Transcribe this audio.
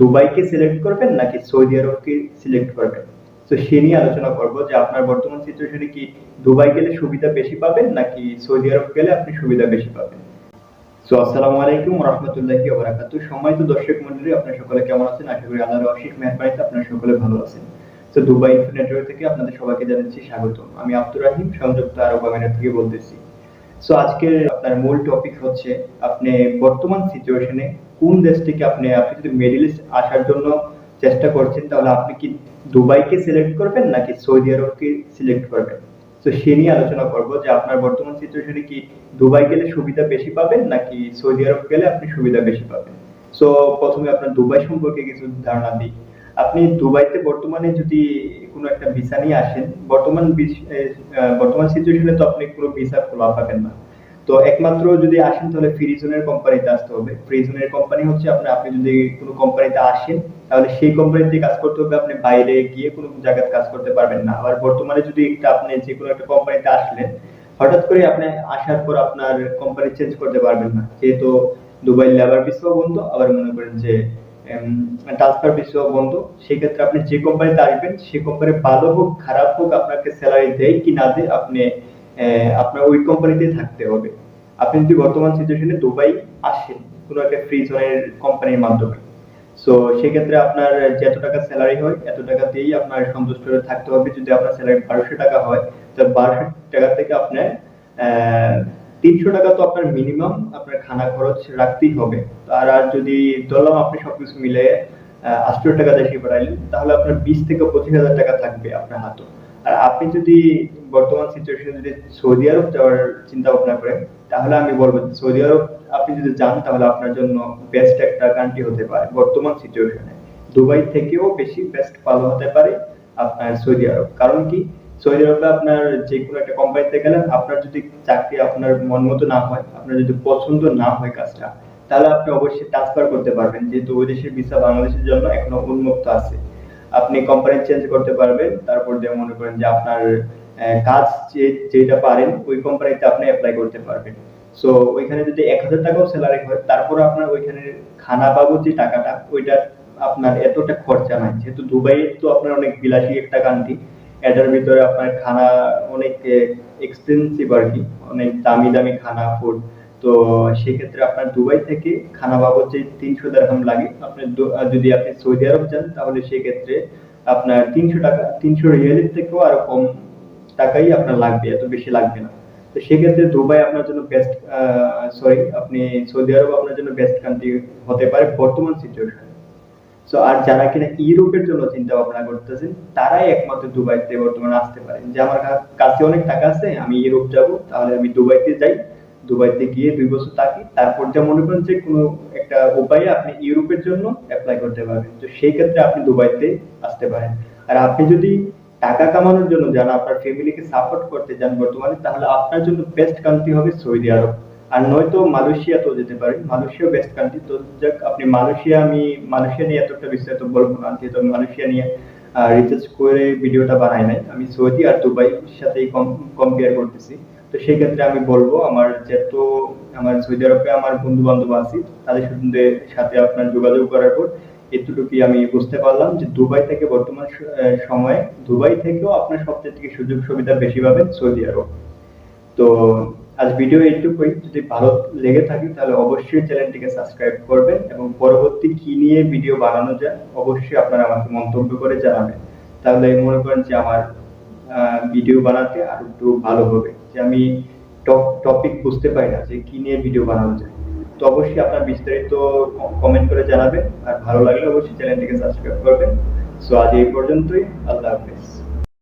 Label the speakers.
Speaker 1: দুবাইকে select করবেন নাকি Saudi আরবকে select করবেন? তো সে নিয়ে আলোচনা করব যে আপনার বর্তমান সিচুয়েশনে কি দুবাই গেলে সুবিধা বেশি পাবেন নাকি সৌদি আরব গেলে আপনি সুবিধা বেশি পাবেন? সো আসসালামু আলাইকুম রহমতুল্লাহি ওবারাকাতু সম্মানিত দর্শক মন্ডলী আপনারা সকলে কেমন আছেন? আশা করি আল্লাহর অশেষ মেহরবানিতে আপনারা সকলে ভালো আছেন। তো দুবাই নেটওয়ার্ক থেকে আপনাদের সবাইকে জানাচ্ছি স্বাগতম। আমি আব্দুর রাহিম, সংযুক্ত আরব আমিরাত থেকে বলতেছি। সো আজকের আপনার মূল টপিক হচ্ছে আপনি বর্তমান সিচুয়েশনে কোন আপনি আপনি যদি ইস্ট আসার জন্য চেষ্টা করছেন, তাহলে আপনি কি দুবাইকে সিলেক্ট করবেন নাকি সৌদি আরবকে সিলেক্ট করবেন? তো সে নিয়ে আলোচনা করব যে আপনার বর্তমান সিচুয়েশনে কি দুবাই গেলে সুবিধা বেশি পাবেন নাকি সৌদি আরব গেলে আপনি সুবিধা বেশি পাবেন? সো প্রথমে আপনার দুবাই সম্পর্কে কিছু ধারণা দিই। আপনি দুবাইতে বর্তমানে যদি কোনো একটা ভিসা নিয়ে আসেন, বর্তমান বর্তমান সিচুয়েশনে তো আপনি কোনো ভিসা খোলা পাবেন না। তো একমাত্র যদি আসেন তাহলে ফ্রিজনের কোম্পানিতে আসতে হবে। ফ্রিজনের কোম্পানি হচ্ছে আপনি আপনি যদি কোনো কোম্পানিতে আসেন, তাহলে সেই কোম্পানিতে কাজ করতে হবে। আপনি বাইরে গিয়ে কোনো জায়গায় কাজ করতে পারবেন না। আবার বর্তমানে যদি একটা আপনি যে কোনো একটা কোম্পানিতে আসলেন, হঠাৎ করে আপনি আসার পর আপনার কোম্পানি চেঞ্জ করতে পারবেন না। যেহেতু দুবাই লেবার ভিসাও বন্ধ, আবার মনে করেন যে ট্রান্সফার ভিসাও বন্ধ। সেই ক্ষেত্রে আপনি যে কোম্পানিতে আসবেন সেই কোম্পানি ভালো হোক, খারাপ হোক, আপনাকে স্যালারি দেয় কি না দেয়, আপনি আপনার ওই কোম্পানিতেই থাকতে হবে। আপনি যদি বর্তমান সিচুয়েশনে দুবাই আসেন, কোনো একটা ফ্রি জোনের কোম্পানির মাধ্যমে। সো সেক্ষেত্রে আপনার যত টাকা স্যালারি হয়, এত টাকা দিয়েই আপনার সন্তুষ্ট হয়ে থাকতে হবে। যদি আপনার স্যালারি বারোশো টাকা হয়, তো বারোশো টাকা থেকে আপনার তিনশো টাকা তো আপনার মিনিমাম আপনার খানা খরচ রাখতেই হবে। আর আর যদি ধরলাম আপনি সবকিছু মিলে আটশো টাকা দেশে পাঠাইলেন তাহলে আপনার বিশ থেকে পঁচিশ হাজার টাকা থাকবে আপনার হাতে। আর আপনি যদি বর্তমান সিচুয়েশনে যদি সৌদি আরব যাওয়ার চিন্তা ভাবনা করেন, তাহলে আমি বলব সৌদি আরব, আপনি যদি যান, তাহলে আপনার জন্য বেস্ট একটা কান্ট্রি হতে পারে বর্তমান সিচুয়েশনে দুবাই থেকেও বেশি বেস্ট ভালো হতে পারে আপনার সৌদি আরব। কারণ কি? সৌদি আরবে আপনার যে কোনো একটা কোম্পানিতে গেলেন, আপনার যদি চাকরি আপনার মন মতো না হয়, আপনার যদি পছন্দ না হয় কাজটা, তাহলে আপনি অবশ্যই ট্রান্সফার করতে পারবেন। যেহেতু ওই দেশের ভিসা বাংলাদেশের জন্য এখনও উন্মুক্ত আছে। আপনি কোম্পানি চেঞ্জ করতে পারবেন, তারপর দিয়ে মনে করেন যে আপনার কাজ যে, যেটা পারেন, ওই কোম্পানিতে আপনি অ্যাপ্লাই করতে পারবেন। সো ওইখানে যদি এক হাজার টাকাও স্যালারি হয় তারপর আপনার ওইখানে খানা বাবদ যে টাকাটা ওইটা আপনার এতটা খরচা নাই। যেহেতু দুবাই তো আপনার অনেক বিলাসী একটা কান্ট্রি এটার ভিতরে আপনার খানা অনেক এক্সপেন্সিভ আর কি অনেক দামি দামি খানা ফুড তো সেক্ষেত্রে আপনার দুবাই থেকে খানা বাবদ যে তিনশো দেড়হাম লাগে, আপনি যদি আপনি সৌদি আরব যান, তাহলে সেক্ষেত্রে আপনার তিনশো টাকা, তিনশো রিয়ালের থেকেও আরও কম টাকাই আপনার লাগবে, এত বেশি লাগবে না। তো সেক্ষেত্রে দুবাই আপনার জন্য বেস্ট সরি আপনি সৌদি আরব আপনার জন্য বেস্ট কান্ট্রি হতে পারে বর্তমান সিচুয়েশন সো আর যারা কিনা ইউরোপের জন্য চিন্তা ভাবনা করতেছেন, তারাই একমাত্র দুবাইতে বর্তমানে আসতে পারেন। যে আমার কাছে অনেক টাকা আছে, আমি ইউরোপ যাব, তাহলে আমি দুবাইতে যাই। দুবাইতে গিয়ে দুই বছর থাকি। তারপর যা মনে করেন যে কোনো একটা উপায়ে আপনি ইউরোপের জন্য অ্যাপ্লাই করতে পারবেন। তো সেই ক্ষেত্রে আপনি দুবাইতে আসতে পারেন। আর আপনি যদি টাকা কামানোর জন্য যান, আপনার ফ্যামিলিকে সাপোর্ট করতে যান বর্তমানে, তাহলে আপনার জন্য বেস্ট কান্ট্রি হবে সৌদি আরব। আর নয়তো মালয়েশিয়াতেও যেতে পারেন মালয়েশিয়া বেস্ট কান্ট্রি তো যাক, আপনি মালয়েশিয়া, আমি মালয়েশিয়া নিয়ে এতটা বিস্তারিত বলব না। যেহেতু আমি মালয়েশিয়া নিয়ে রিসার্চ করে ভিডিওটা বানাই নাই। আমি সৌদি আর দুবাই সাথেই কম্পেয়ার করতেছি। তো সেই ক্ষেত্রে আমি বলব, আমার যেহেতু আমার সৌদি আরবে আমার বন্ধু বান্ধব আছে, তাদের সাথে সাথে আপনার যোগাযোগ করার পর এতটুকুই আমি বুঝতে পারলাম যে দুবাই থেকে বর্তমান সময়ে, দুবাই থেকেও আপনার সবচেয়ে থেকে সুযোগ সুবিধা বেশি পাবেন সৌদি আরব। তো আজ ভিডিও এইটুকুই। যদি ভালো লেগে থাকে, তাহলে অবশ্যই চ্যানেলটিকে সাবস্ক্রাইব করবেন এবং পরবর্তী কি নিয়ে ভিডিও বানানো যায়, অবশ্যই আপনারা আমাকে মন্তব্য করে জানাবেন। তাহলে মনে করেন যে আমার ভিডিও বানাতে আর একটু ভালো হবে। যে আমি টপিক বুঝতে পারি না যে কি নিয়ে ভিডিও বানানো যায়। তো অবশ্যই আপনার বিস্তারিত কমেন্ট করে জানাবেন। আর ভালো লাগলে অবশ্যই চ্যানেলটিকে সাবস্ক্রাইব করবেন। সো আজ এই পর্যন্তই। আল্লাহ হাফেজ।